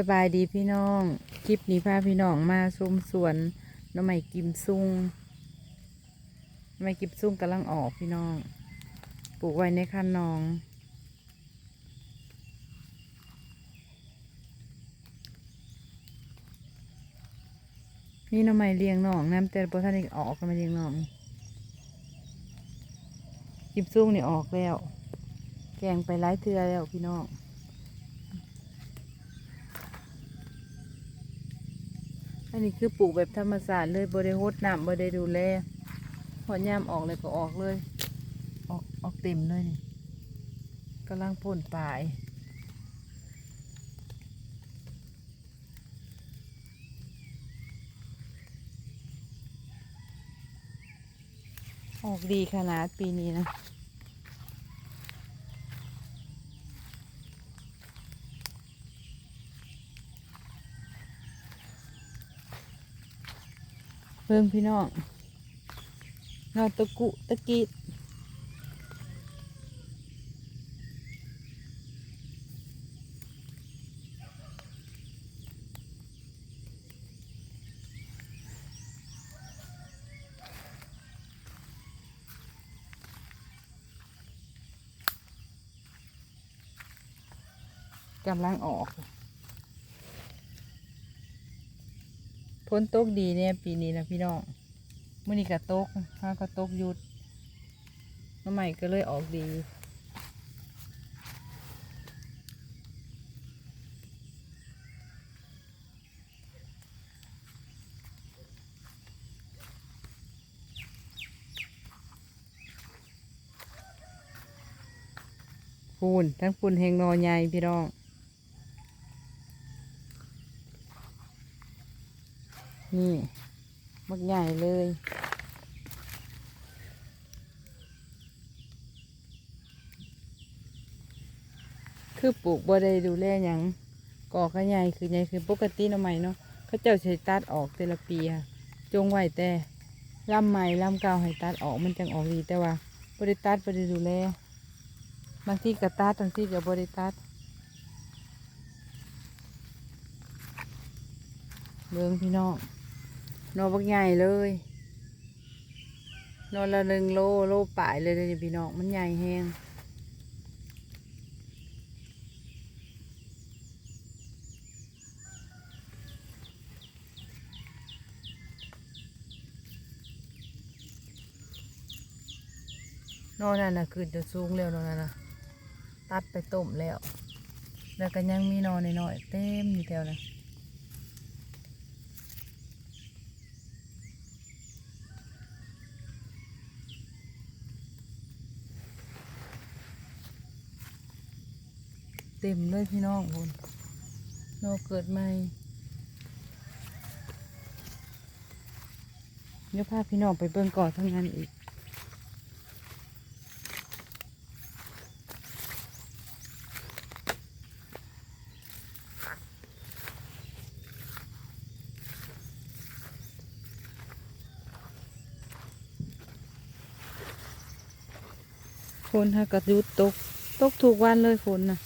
สบายดีพี่น้อง คลิปนี้พาพี่น้องมาชมสวนน้ำไม้กิมซุงน้ำไม้กิมซุงกำลังออกพี่น้อง ปลูกไว้ในคันนอง นี่น้ำไม้เลี้ยงน้องน้ำแต่พอท่านได้ออกก็มาเลี้ยงน้อง กิมซุงนี่ออกแล้ว แกงไปไล่เทือแล้วพี่น้อง อันนี้คือปลูกแบบธรรมศาสตร์เลยบริโภคน้ำบริดูแลพอยามออกเลยก็ออกเลย ออกออกเต็มเลยนี่กำลังพ่นปลายออกดีขนาดปีนี้นะ เพิ่งพี่น้องนอตะกุตะกีดกำลังออก นตกดีเนี่ยปีนี้นะพี่น้องมื่อนี้ก็ตกห้าก็ตกหยุดน้ำใหม่ก็เลยออกดีปูนทั้งปูนแหงนอใหญ่พี่น้อง นี่มักใหญ่เลยคือปลูกบ่ได้ดูแลหยังก่อก็ใหญ่คือใหญ่คือปกติเนาะใหม่เนาะเขาเจ้าใช้ตัดออกแต่ละปีค่ะจงไว้แต่ลำใหม่ลำเก่าให้ตัดออกมันจังออกดีแต่ว่าบริตัดบริดูแลบางที่ก็ตัดบางที่ก็บริตัดเบิ่งพี่น้อง นอบักใหญ่เลยนอละหนึ่งโลโลป่ายเลยเด้อนี่พี่น้องมันใหญ่แห้งนอนั่นนะคือจะสูงแล้วนอนั่นนะตัดไปต้มแล้ว แล้วก็ยังมีนอนน้อยๆเต็มอยู่แถวนั้น เต็มเลยพี่น้องคุณโนเกิดใหม่เดี๋ยวพาพี่น้องไปเบิ่งก่อนทั้งนั้นอีกคนฮะกระยุดตก ตกถูกวันเลยฝนนะ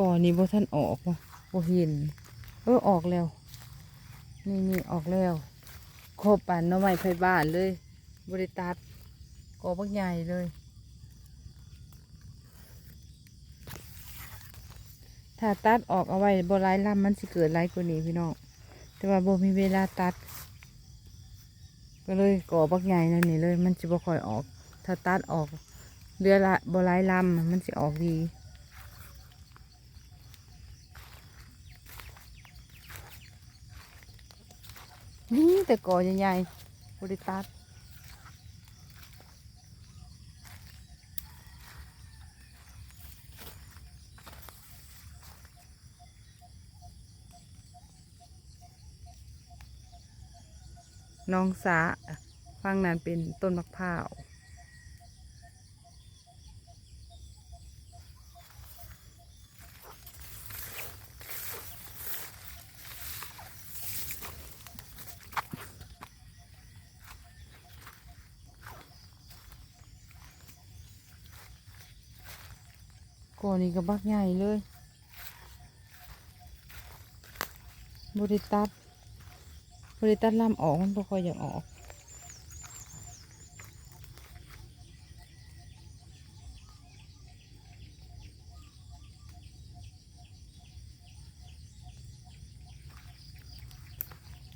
ก่อนนี้บ่ท่านออกว่ะบ่เห็น เออออกแล้ว นี่นี่ออกแล้วโคบปันน้องไม้ไฟบ้านเลยบริตัดกอบักใหญ่เลย ถ้าตัดออกเอาไว้บ่หลายลำมันสิเกิดหลายกว่านี้พี่น้องแต่ว่าบ่มีเวลาตัด ก็เลยก่อบักใหญ่นั่นนี่เลย มันจะบ่ค่อยออก ถ้าตัดออกเรือละบ่หลายลำมันสิออกดี นี่แต่ก่อใหญ่ๆบริตัดน้องสาฟังนั้นเป็นต้นมะพร้าว ก่อนนี้ก็บักใหญ่เลยบริตัดบริตัดลำออกมันบ่ค่อยอยากออก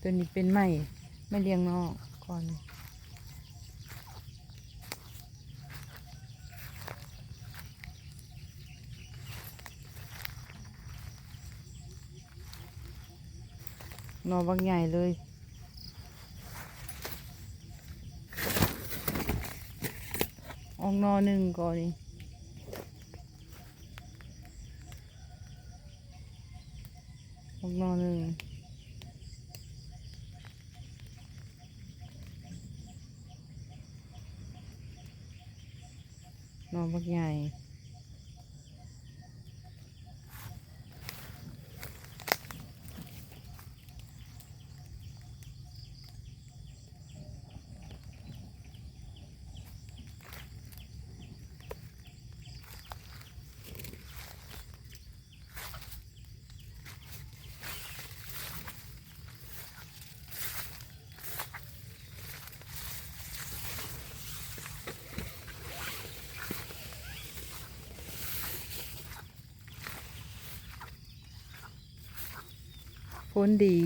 ตัวนี้เป็นไม้ไม่เลี้ยงนอกก่อน นอบางใหญ่เลย ออกนอหนึ่งก่อนนี่ออกนอหนึ่งนอบางใหญ่ พ้นดี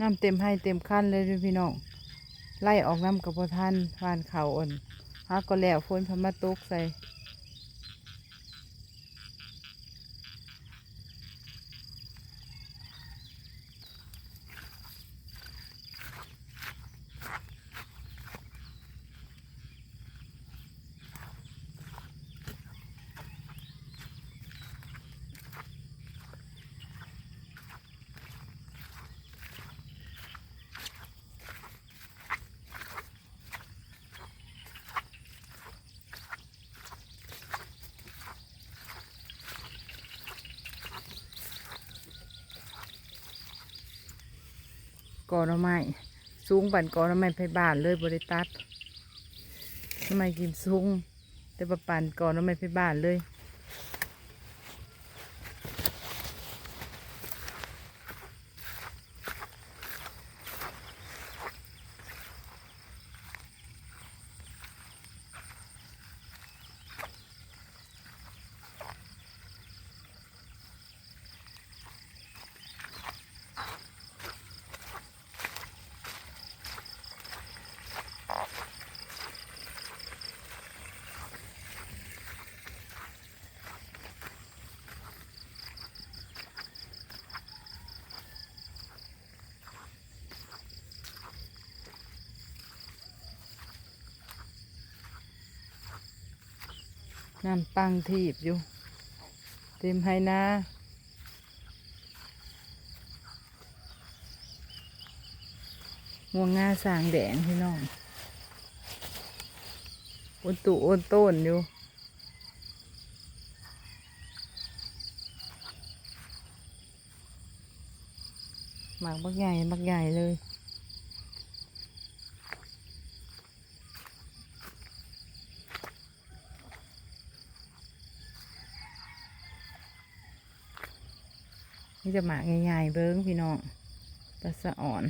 น้ำเต็มให้เต็มขั้นเลยด้วยพี่น้องไล่ออกน้ำกับพท่านฟานเขาอ่อนฮักก็แล้วฝนพมาตกใส่ อหน่อไม้สูงบันกอหน่อไม้ไปบ้านเลยบริตัดหน่อไม้กินสูงแต่ประปันกอหน่อไม้ไปบ้านเลย น้ำปังทีบอยู่ เต็มให้นะงวงงาสางแดงพี่น้องอนตุอนต้นอยู่หมากบักใหญ่บักใหญ่เลย นี่จะหมากใหญ่ๆเบิ้งพี่น้องตะสะอ่อน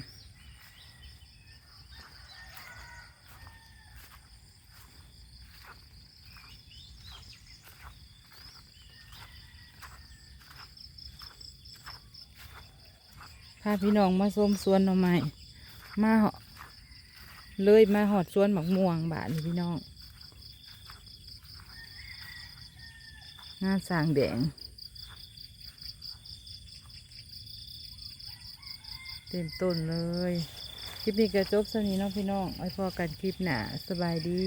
พาพี่น้องมาส้มสวนหน่อไม้มาเหาะเลยมาหอดสวนหมักม่วงบาทนี่พี่น้อง งานสร้างแดง ต็มต้นเลย คลิปนี้ก็จบสนี้น้องพี่น้องไว้พอกันคลิปหนาสบายดี